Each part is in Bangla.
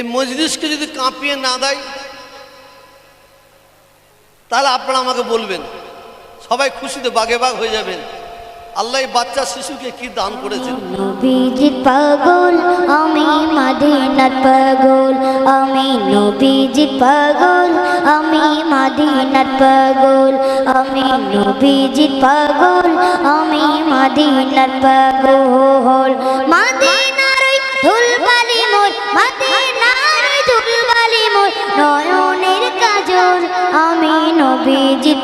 এই মজলিসকে যদি কাঁপিয়ে না দেয়, তাহলে আপনারা আমাকে বলবেন, সবাই খুশিতে বাগে বাগ হয়ে যাবেন। আল্লাহ বাচ্চা শিশুকে কি দান করেছেন? নবীজির পাগল, আমি মাদিনার পাগল, আমি নবীজির পাগল, আমি মাদিনার পাগল, আমি নবীজির পাগল, আমি মাদিনার পাগল।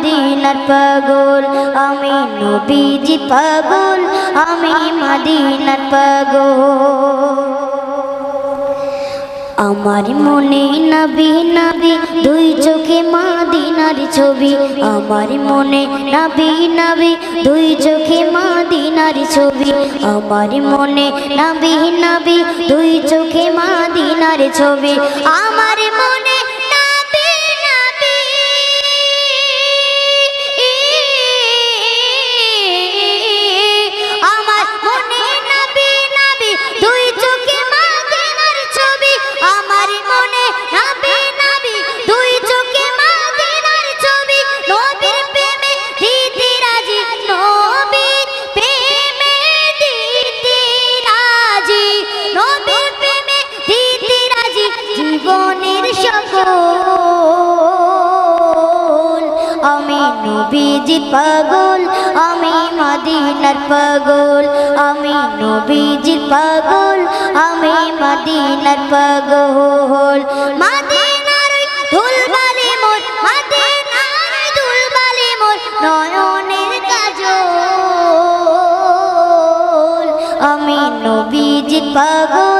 মদিনার পাগল, আমি নবীজির পাগল, আমি মদিনার পাগল। আমার মনে নবী নবী, দুই চোখে মাদিনার ছবি। আমার মনে নবী নবী, দুই চোখে মাদিনার ছবি। আমার মনে নবী নবী, দুই চোখে মাদিনার ছবি। আমার মনে নবীজি পাগল, আমি মাদিনার পাগল, আমি নবীজি পাগল, আমি মাদিনার পাগল। মাদিনার ধুলবালি মোর, মাদিনার ধুলবালি মোর নয়নের কাজল। আমি নবীজি পাগল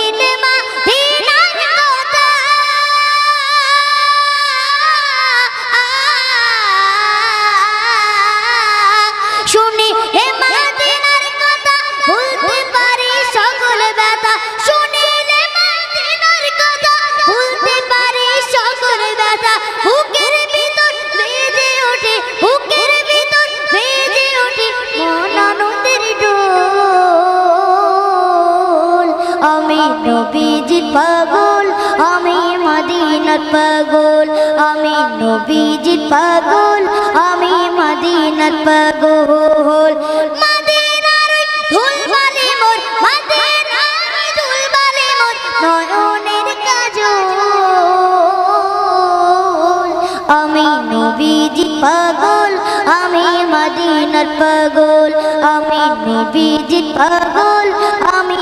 আমি নবীজির পাগল, আমি মদিনার পাগল, আমি নবীজির পাগল, আমি মদিনার পাগল। আমি নবীজি পাগল, আমি মদিনার পাগল, আমি নবীজি পাগল, আমি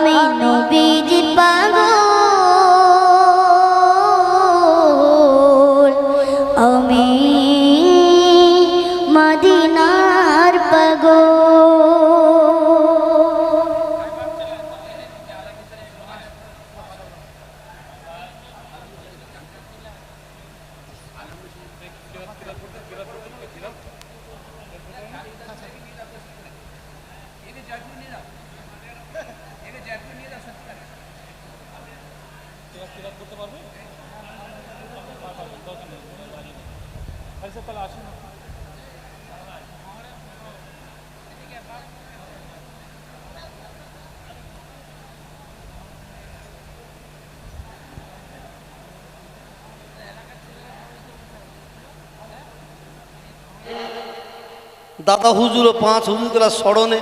দাদা হুজুর ও পাঁচ হুজুরগুলার স্মরণে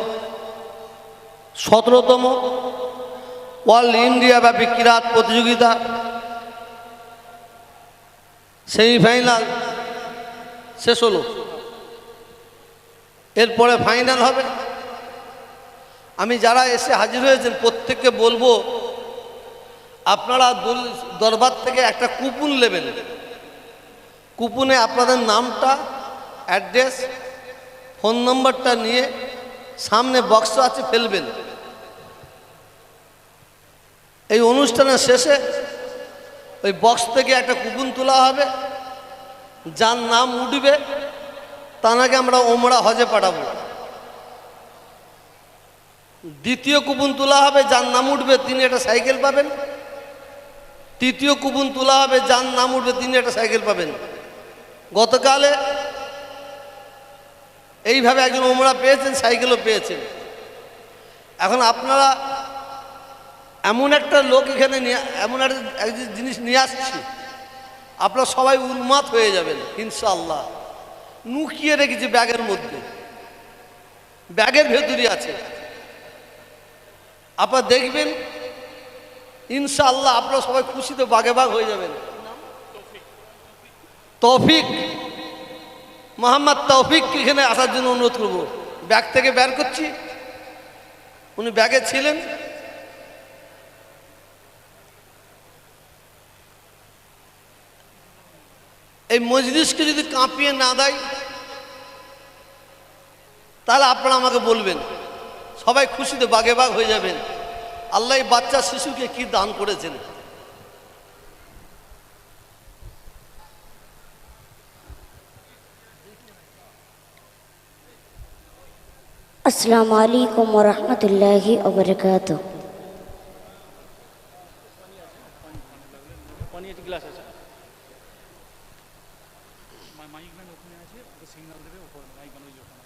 সতেরোতম ওয়ার্ল্ড ইন্ডিয়া ব্যাপী কিরাত প্রতিযোগিতা সেমিফাইনাল শেষ হলো। এরপরে ফাইনাল হবে। আমি যারা এসে হাজির হয়েছেন, প্রত্যেককে বলব, আপনারা দরবার থেকে একটা কুপন নেবেন। কুপনে আপনাদের নামটা অ্যাড্রেস ফোন নম্বরটা নিয়ে সামনে বক্স আছে, ফেলবেন। এই অনুষ্ঠানের শেষে ওই বক্স থেকে একটা কুপন তোলা হবে, যার নাম উঠবে তানাকে আমরা ওমরা হজে পাঠাবো। দ্বিতীয় কুপন তোলা হবে, যার নাম উঠবে, তিনি একটা সাইকেল পাবেন। তৃতীয় কুপন তোলা হবে, যার নাম উঠবে, তিনি একটা সাইকেল পাবেন। গতকালে এইভাবে একজন ওমরা পেয়েছেন, সাইকেলও পেয়েছেন। এখন আপনারা এমন একটা লোক এখানে এমন একটা এক জিনিস নিয়ে আসছি। আপনারা সবাই উন্মাদ হয়ে যাবেন, ইনশাআল্লাহ। নুকিয়ে রেখেছি ব্যাগের মধ্যে। ব্যাগের ভেতরই আছে। আপনারা দেখবেন, ইনশাআল্লাহ আপনারা সবাই খুশিতে বাগে বাগ হয়ে যাবেন। তৌফিক। মোহাম্মদ তৌফিককে এখানে আসার জন্য অনুরোধ করব। ব্যাগ থেকে বের করছি। উনি ব্যাগে ছিলেন। এই মজলিসকে যদি কাঁপিয়ে না দেয় তাহলে আপনারা আমাকে বলবেন সবাই খুশিতে বাগে বাগ হয়ে যাবেন আল্লাহ এই বাচ্চা শিশুকে কি দান করেছেন আসসালামু আলাইকুম ওরহমতুল্লাহি ওবরকাত পানি গ্লাস আছে মাইক ব্যান্ড ওখানে আছে, ওকে সিগনাল দেবে মাইক ব্যান্ড ওই ওখানে।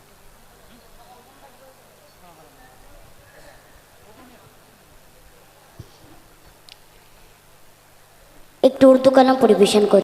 একটু উর্দু কালাম পরিবেশন করছি